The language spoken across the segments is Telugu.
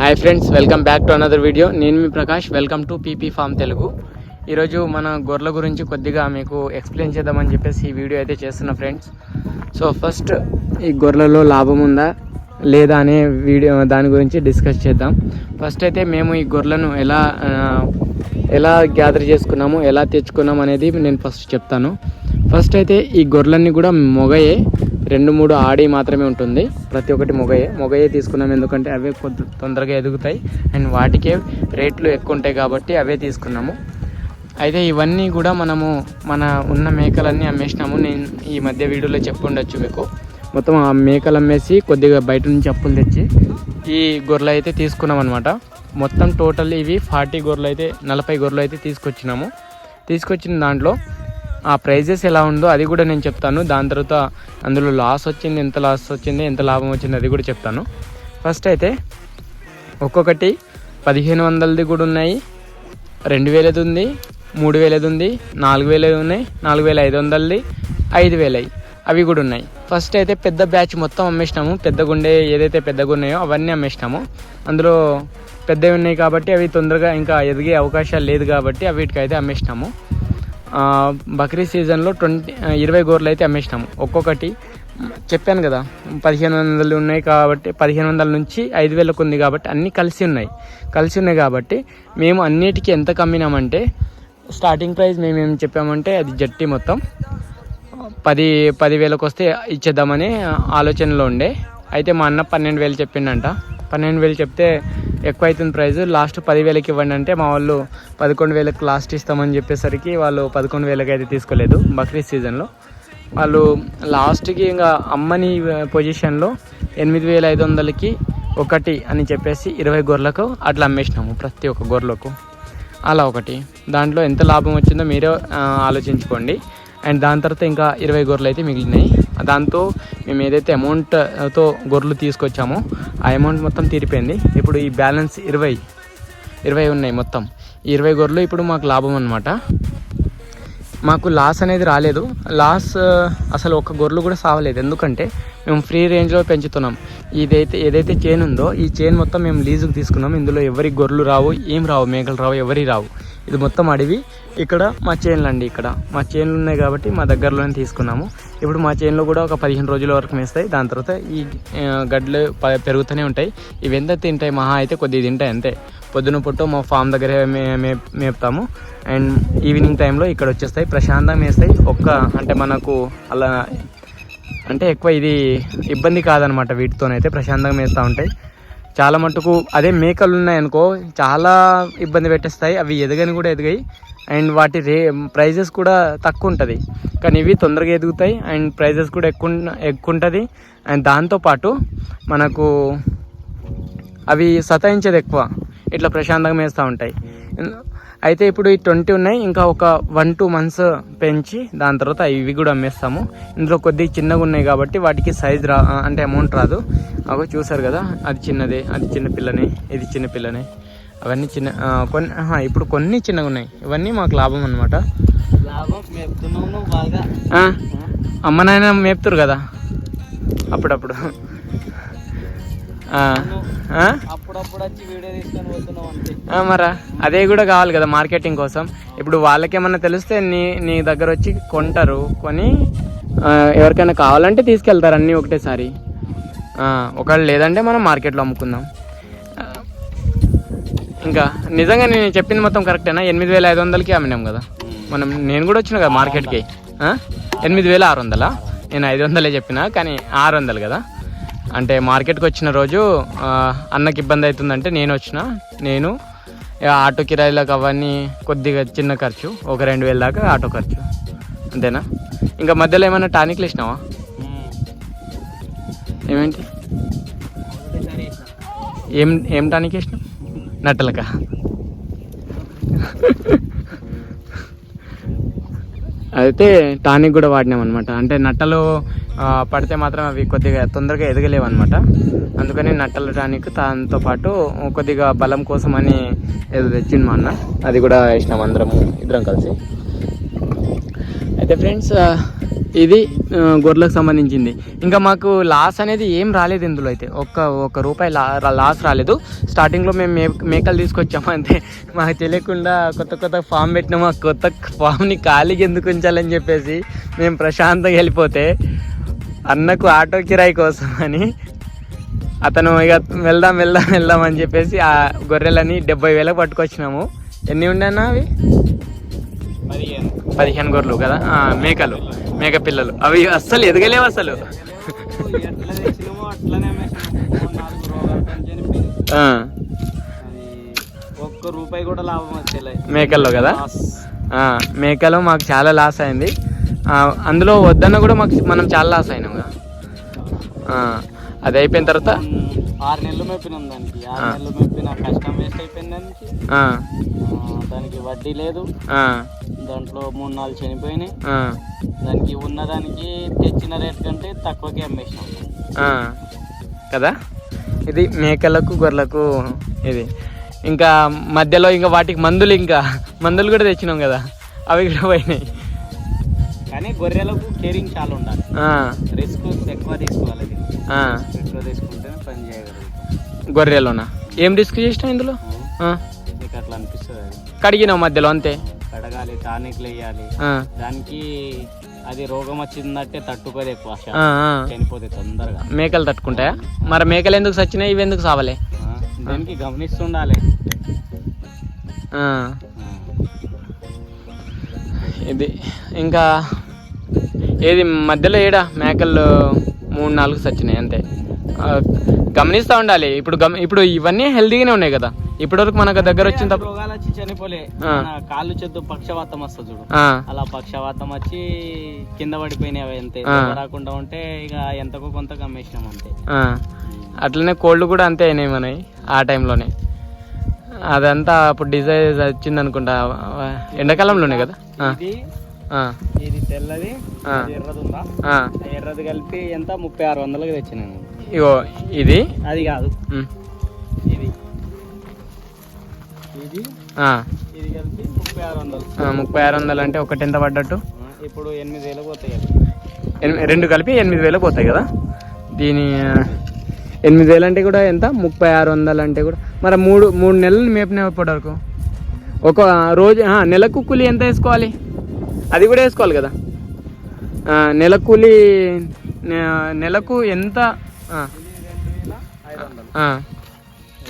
Hi friends welcome back to another video నేను మీ Prakash welcome to PP farm Telugu ఈరోజు మన గొర్రెల గురించి కొద్దిగా మీకు ఎక్స్ప్లెయిన్ చేద్దామని చెప్పేసి ఈ వీడియో అయితే చేస్తున్నా ఫ్రెండ్స్ సో ఫస్ట్ ఈ గొర్రెలలో లాభం ఉందా లేదా అనే వీడియో దాని గురించి డిస్కస్ చేద్దాం. ఫస్ట్ అయితే మేము ఈ గొర్రెలను ఎలా ఎలా గ్యాదర్ చేసుకున్నాము ఎలా తెచ్చుకున్నాం అనేది నేను ఫస్ట్ చెప్తాను. ఫస్ట్ అయితే ఈ గొర్రెలన్నీ కూడా మొగయే. రెండు మూడు ఆడి మాత్రమే ఉంటుంది. ప్రతి ఒక్కటి మొగయే. మొగయే తీసుకున్నాం ఎందుకంటే అవే కొద్ది తొందరగా ఎదుగుతాయి. అండ్ వాటికే రేట్లు ఎక్కువ ఉంటాయి కాబట్టి అవే తీసుకున్నాము. అయితే ఇవన్నీ కూడా మనము మన ఉన్న మేకలన్నీ అమ్మేసినాము. నేను ఈ మధ్య వీడియోలో చెప్పుండొచ్చు మీకు. మొత్తం ఆ మేకలు అమ్మేసి కొద్దిగా బయట నుంచి అప్పులు తెచ్చి ఈ గొర్రెలు అయితే తీసుకున్నాం అనమాట మొత్తం టోటల్ ఇవి ఫార్టీ గొర్రెలు అయితే నలభై గొర్రెలు అయితే తీసుకొచ్చినాము. తీసుకొచ్చిన దాంట్లో ఆ ప్రైజెస్ ఎలా ఉందో అది కూడా నేను చెప్తాను. దాని తర్వాత అందులో లాస్ వచ్చింది ఎంత లాస్ వచ్చింది ఎంత లాభం వచ్చింది అది కూడా చెప్తాను. ఫస్ట్ అయితే ఒక్కొక్కటి పదిహేను వందలది కూడా ఉన్నాయి. రెండు వేలది ఉంది మూడు వేలది ఉంది నాలుగు వేలది ఉన్నాయి నాలుగు వేల ఐదు వందలది ఐదు వేలవి అవి కూడా ఉన్నాయి. ఫస్ట్ అయితే పెద్ద బ్యాచ్ మొత్తం అమ్మేసినాము. పెద్ద గుండె ఏదైతే పెద్దగా ఉన్నాయో అవన్నీ అమ్మేసినాము. అందులో పెద్దవి ఉన్నాయి కాబట్టి అవి తొందరగా ఇంకా ఎదిగే అవకాశాలు లేదు కాబట్టి అవిటికైతే అమ్మేసినాము. బక్రీద్ సీజన్లో ట్వంటీ ఇరవై గోర్లు అయితే అమ్మేసినాము. ఒక్కొక్కటి చెప్పాను కదా పదిహేను వందలు ఉన్నాయి కాబట్టి పదిహేను వందల నుంచి ఐదు వేలకు ఉంది కాబట్టి అన్నీ కలిసి ఉన్నాయి. కలిసి ఉన్నాయి కాబట్టి మేము అన్నిటికీ ఎంత కమ్మినామంటే స్టార్టింగ్ ప్రైస్ మేమేం చెప్పామంటే అది జట్టి మొత్తం పది పదివేలకు వస్తే ఇచ్చేద్దామని ఆలోచనలో ఉండే. అయితే మా అన్న పన్నెండు వేలు చెప్పిండంట. పన్నెండు వేలు చెప్తే ఎక్కువ అవుతుంది ప్రైస్ లాస్ట్ పదివేలకి ఇవ్వండి అంటే మా వాళ్ళు పదకొండు వేలకు లాస్ట్ ఇస్తామని చెప్పేసరికి వాళ్ళు పదకొండు వేలకి అయితే తీసుకోలేదు బక్రీద్ సీజన్లో. వాళ్ళు లాస్ట్కి ఇంకా అమ్మని పొజిషన్లో ఎనిమిది వేల ఐదు వందలకి ఒకటి అని చెప్పేసి ఇరవై గొర్రెలకు అట్లా అమ్మేసినాము ప్రతి ఒక్క గొర్రెలకు. అలా ఒకటి. దాంట్లో ఎంత లాభం వచ్చిందో మీరే ఆలోచించుకోండి. అండ్ దాని తర్వాత ఇంకా ఇరవై గొర్రెలు అయితే మిగిలినాయి. దాంతో మేము ఏదైతే అమౌంట్తో uh, గొర్రెలు తీసుకొచ్చామో ఆ అమౌంట్ మొత్తం తీరిపోయింది. ఇప్పుడు ఈ బ్యాలెన్స్ ఇరవై ఇరవై ఉన్నాయి మొత్తం. ఈ ఇరవై గొర్రెలు ఇప్పుడు మాకు లాభం అనమాట మాకు లాస్ అనేది రాలేదు. లాస్ uh, అసలు ఒక గొర్రెలు కూడా సావలేదు. ఎందుకంటే మేము ఫ్రీ రేంజ్లో పెంచుతున్నాం. ఇదైతే ఏదైతే చైన్ ఉందో ఈ చైన్ మొత్తం మేము లీజుకు తీసుకున్నాం. ఇందులో ఎవరి గొర్రెలు రావు ఏం రావు మేకలు రావు ఎవరి రావు. ఇది మొత్తం అడవి. ఇక్కడ మా చైన్లు అండి ఇక్కడ. మా చైన్లు ఉన్నాయి కాబట్టి మా దగ్గరలోనే తీసుకున్నాము. ఇప్పుడు మా చైన్లో కూడా ఒక పదిహేను రోజుల వరకు మేస్తాయి. దాని తర్వాత ఈ గడ్లు పెరుగుతూనే ఉంటాయి. ఇవి ఎంత తింటాయి మహా అయితే కొద్దిగా తింటాయి అంతే. పొద్దున పుట్టు మా ఫామ్ దగ్గర మే మే మేపుతాము. అండ్ ఈవినింగ్ టైంలో ఇక్కడ వచ్చేస్తాయి. ప్రశాంతంగా మేస్తాయి. ఒక్క అంటే మనకు అలా అంటే ఎక్కువ ఇది ఇబ్బంది కాదనమాట వీటితోనైతే. ప్రశాంతంగా మేస్తూ ఉంటాయి. చాలా మటుకు అదే మేకలు ఉన్నాయనుకో చాలా ఇబ్బంది పెట్టేస్తాయి. అవి ఎదగని కూడా ఎదిగాయి. అండ్ వాటి రే ప్రైజెస్ కూడా తక్కువ ఉంటుంది కానీ ఇవి తొందరగా ఎదుగుతాయి. అండ్ ప్రైజెస్ కూడా ఎక్కువ ఎక్కువ ఉంటుంది అండ్ దాంతోపాటు మనకు అవి సతాయించేది ఎక్కువ. ఇట్లా ప్రశాంతంగా మేస్తూ ఉంటాయి. అయితే ఇప్పుడు ఈ ట్వంటీ ఉన్నాయి. ఇంకా ఒక వన్ టూ మంత్స్ పెంచి దాని తర్వాత ఇవి కూడా అమ్మేస్తాము. ఇందులో కొద్దిగా చిన్నగా ఉన్నాయి కాబట్టి వాటికి సైజ్ రా అంటే అమౌంట్ రాదు. అగో చూసారు కదా అది చిన్నదే అది చిన్న పిల్లనే ఇది చిన్న పిల్లనే. అవన్నీ చిన్న కొన్ని ఇప్పుడు కొన్ని చిన్నగా ఉన్నాయి. ఇవన్నీ మాకు లాభం అనమాట అమ్మ నాయన మేపుతారు కదా? అప్పుడప్పుడు. మరా. అదే కూడా కావాలి కదా మార్కెటింగ్ కోసం. ఇప్పుడు వాళ్ళకేమన్నా తెలిస్తే నీ నీ దగ్గర వచ్చి కొంటారు. కొని ఎవరికైనా కావాలంటే తీసుకెళ్తారు అన్నీ ఒకటేసారి. ఒకవేళ లేదంటే మనం మార్కెట్లో అమ్ముకుందాం. ఇంకా నిజంగా నేను చెప్పింది మొత్తం కరెక్టేనా? ఎనిమిది వేల ఐదు వందలకి అమ్మినాం కదా. మనం నేను కూడా వచ్చిన కదా మార్కెట్కి? ఎనిమిది వేల ఆరు వందలా? నేను ఐదు వందలే చెప్పిన కానీ ఆరు వందలు కదా? అంటే మార్కెట్కి వచ్చిన రోజు అన్నకి ఇబ్బంది అవుతుందంటే నేను వచ్చిన. నేను ఇక ఆటో కిరాయిలకు అవన్నీ కొద్దిగా చిన్న ఖర్చు ఒక రెండు వేల దాకా ఆటో ఖర్చు. అంతేనా? ఇంకా మధ్యలో ఏమైనా టానిక్లు ఇచ్చినావా ఏమేంటి? ఏం ఏం టానిక్ ఇచ్చినావు నట్టలక? అయితే టానిక్ కూడా వాడినాం అనమాట అంటే నట్టలు పడితే మాత్రం అవి కొద్దిగా తొందరగా ఎదగలేవు అనమాట అందుకని నట్టలు టానిక్ దాంతో పాటు కొద్దిగా బలం కోసం అని ఏదో తెచ్చింది మా అన్న. అది కూడా వేసినాం అందరం ఇద్దరం కలిసి. అయితే ఫ్రెండ్స్ ఇది గొర్రెలకు సంబంధించింది. ఇంకా మాకు లాస్ అనేది ఏం రాలేదు ఇందులో అయితే. ఒక్క ఒక్క రూపాయి లా లాస్ రాలేదు. స్టార్టింగ్లో మేము మే మేకలు తీసుకొచ్చాము అంతే. మాకు తెలియకుండా కొత్త కొత్త ఫామ్ పెట్టినాము. ఆ కొత్త ఫామ్ని ఖాళీకి ఎందుకు ఉంచాలని చెప్పేసి మేము ప్రశాంతంగా వెళ్ళిపోతే అన్నకు ఆటో కిరాయి కోసం అని అతను ఇక వెళ్దాం వెళ్దాం వెళ్దాం అని చెప్పేసి ఆ గొర్రెలని డెబ్బై వేలకు పట్టుకొచ్చినాము. ఎన్ని ఉండేనా అవి? పదిహేను గొర్రెలు కదా? మేకలు. మేక పిల్లలు. అవి అస్సలు ఎదగలేవు అసలు ఒక్క రూపాయి కూడా లాభం వచ్చేలే మేకల్లో కదా? మేకలు మాకు చాలా లాస్ అయింది. అందులో వద్దన్న కూడా మాకు మనం చాలా లాస్ అయినాం కదా? అది అయిపోయిన తర్వాత? ఆరు నెలలు దానికి. ఆరు. నెలలు కష్టం వేస్ట్ అయిపోయింది దానికి. వడ్డీ లేదు. దాంట్లో మూడు నాలుగు చనిపోయినాయి. దానికి ఉన్నదానికి తెచ్చిన రేట్ కంటే తక్కువకే అమ్మేసినాం. ఆ. కదా? ఇది మేకలకు గొర్రెలకు ఇది. ఇంకా మధ్యలో ఇంకా వాటికి మందులు ఇంకా. మందులు కూడా తెచ్చినాం కదా? అవి కూడా పోయినాయి. కానీ గొర్రెలకు కేరింగ్ చాలా ఉండాలి. రిస్క్ ఎక్కువ తీసుకోవాలి. ఎక్కువ తీసుకుంటేనే పని చేయగలుగుతాం. గొర్రెలోనా? ఏం రిస్క్ చేసినావు ఇందులో? అట్లా అనిపిస్తుంది అది? కడిగినావు మధ్యలో అంతే. కడగాలి టానిక్లు వేయాలి దానికి అది రోగం వచ్చిందంటే తట్టుకోదు ఎక్కువ. చనిపోతాయి తొందరగా. మేకలు తట్టుకుంటాయా? మరి మేకలు ఎందుకు సచ్చినాయి? ఇవి ఎందుకు సావలే? దానికి గమనిస్తుండాలి. ఇది ఇంకా ఏది మధ్యలో ఏడ? మేకలు మూడు నాలుగు సచ్చినాయి అంతే. గమనిస్తూ ఉండాలి. ఇప్పుడు గమ ఇప్పుడు ఇవన్నీ హెల్తీగానే ఉన్నాయి కదా. ఇప్పటివరకు మనకు దగ్గర వచ్చిన రోగాలు వచ్చి చనిపోలే. కాళ్ళు చెద్దు పక్షవాతం వస్తుంది చూడు. అలా పక్షవాతం వచ్చి కింద పడిపోయినాయి అంతే. రాకుండా ఉంటే ఇక ఎంతకో కొంత కమ్మేసినాం అంతే. అట్లనే కోల్డ్ కూడా అంతే అయినాయి మనవి ఆ టైంలోనే. అదంతా అప్పుడు డిజైజ్ వచ్చింది అనుకుంటా ఎండాకాలంలోనే కదా? ఇది తెల్లది ఎర్రది ఉందా ఎర్రది కలిపి ఎంత? ముప్పై ఆరు వందలకి తెచ్చినాను. ఇగో ఇది. అది కాదు. ఇది. ఇది. ఆ, ఇది కలిపి ముప్పై ఆరు వందలు. ఆ, ముప్పై ఆరు వందలు అంటే ఒకటి ఎంత పడ్డట్టు? ఇప్పుడు ఎనిమిది వేలకు పోతాయి రెండు కలిపి ఎనిమిది వేలకు పోతాయి కదా? దీని ఎనిమిది వేలు అంటే కూడా ఎంత? ముప్పై ఆరు వందలు అంటే కూడా. మరి మూడు మూడు నెలలు మేపిన ఇప్పటి వరకు? ఒక రోజు నెలకు కూలి ఎంత వేసుకోవాలి? అది కూడా వేసుకోవాలి కదా? నెల కూలి నెలకు ఎంత?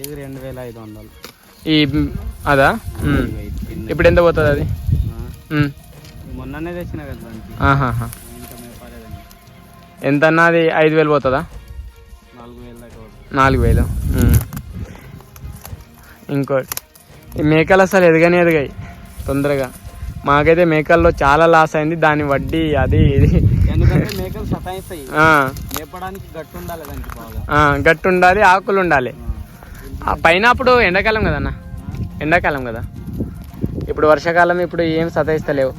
ఇది రెండు వేల ఐదు వందలు. ఈ అదా. ఇప్పుడు ఎంత పోతుంది అది. మొన్ననే తెచ్చిన కదా ఎంత అన్నా అది ఐదు వేలు పోతుందా? నాలుగు వేల. ఇంకోటి. ఈ మేకలు అసలు ఎదగని ఎదిగాయి తొందరగా. మాకైతే మేకల్లో చాలా లాస్ అయింది దాని వడ్డీ అది ఇది. గట్టు ఉండాలి ఆకులు ఉండాలి. పైన అప్పుడు ఎండాకాలం కదన్నా? ఎండాకాలం కదా. ఇప్పుడు వర్షాకాలం ఇప్పుడు ఏం సతాయిస్తలేవు.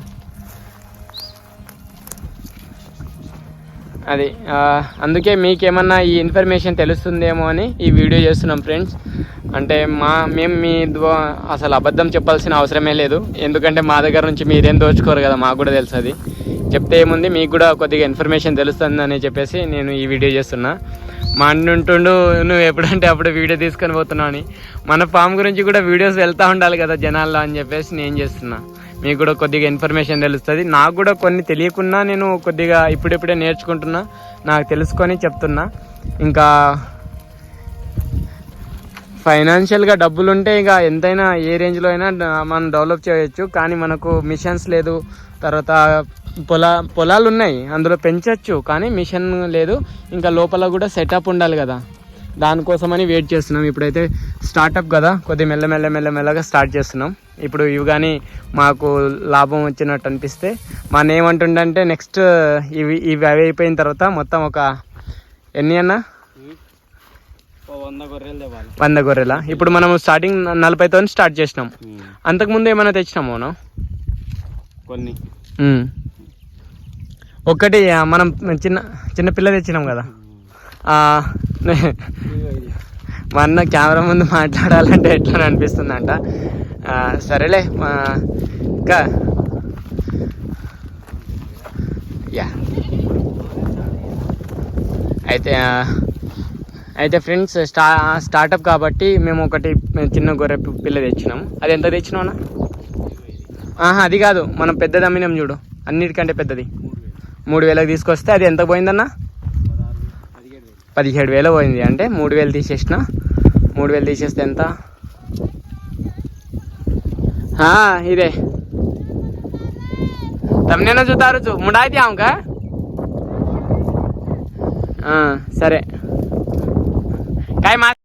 అది అందుకే మీకేమన్నా ఈ ఇన్ఫర్మేషన్ తెలుస్తుందేమో అని ఈ వీడియో చేస్తున్నాం ఫ్రెండ్స్. అంటే మా మేము మీ అసలు అబద్ధం చెప్పాల్సిన అవసరమే లేదు. ఎందుకంటే మా దగ్గర నుంచి మీరేం దోచుకోరు కదా మాకు కూడా తెలుసు అది. చెప్తే ఏముంది? మీకు కూడా కొద్దిగా ఇన్ఫర్మేషన్ తెలుస్తుందని చెప్పేసి నేను ఈ వీడియో చేస్తున్నా. మా అన్న ఉంటుండు నువ్వు ఎప్పుడంటే అప్పుడు వీడియో తీసుకొని పోతున్నావు అని. మన ఫామ్ గురించి కూడా వీడియోస్ వెళ్తూ ఉండాలి కదా జనాల్లో అని చెప్పేసి నేను చేస్తున్నా. మీకు కూడా కొద్దిగా ఇన్ఫర్మేషన్ తెలుస్తుంది. నాకు కూడా కొన్ని తెలియకున్నా నేను కొద్దిగా ఇప్పుడిప్పుడే నేర్చుకుంటున్నా. నాకు తెలుసుకొని చెప్తున్నా. ఇంకా ఫైనాన్షియల్గా డబ్బులు ఉంటే ఇక ఎంతైనా ఏ రేంజ్లో అయినా మనం డెవలప్ చేయొచ్చు. కానీ మనకు మిషన్స్ లేదు. తర్వాత పొలా పొలాలు ఉన్నాయి అందులో పెంచవచ్చు కానీ మిషన్ లేదు. ఇంకా లోపల కూడా సెటప్ ఉండాలి కదా. దానికోసమని వెయిట్ చేస్తున్నాం. ఇప్పుడైతే స్టార్టప్ కదా. కొద్దిగా మెల్ల మెల్ల మెల్ల మెల్లగా స్టార్ట్ చేస్తున్నాం. ఇప్పుడు ఇవి కానీ మాకు లాభం వచ్చినట్టు అనిపిస్తే మా ఏమంటుండంటే నెక్స్ట్ ఇవి ఇవి అవి అయిపోయిన తర్వాత మొత్తం ఒక ఎన్ని అన్నా? వంద గొర్రెలు తేవాలి. వంద గొర్రెల? ఇప్పుడు మనం స్టార్టింగ్ నలభైతో స్టార్ట్ చేసినాం. అంతకుముందు ఏమైనా తెచ్చినాము మనం కొన్ని. ఒకటి ఒక్కటి మనం చిన్న చిన్న పిల్ల తెచ్చినాం కదా. ఆ, మా అన్న కెమెరా ముందు మాట్లాడాలంటే ఎట్లా అనిపిస్తుందంట. అంట సరేలే ఇంకా. యా. అయితే అయితే ఫ్రెండ్స్ స్టా స్టార్టప్ కాబట్టి మేము ఒకటి చిన్న గొర్రె పిల్ల తెచ్చినాము అది ఎంత తెచ్చినావునా ఆహా అది కాదు మనం పెద్దది అమ్మినాం చూడు. అన్నిటికంటే పెద్దది. మూడు వేలకు తీసుకొస్తే అది ఎంత పోయిందన్న? పదిహేడు వేలు పోయింది. అంటే మూడు వేలు తీసేసిన. మూడు వేలు తీసేస్తే ఎంత? ఇదే. తమనేనా చూతారు చూ ముండాయితే ఆమెక? సరే. కాయ మా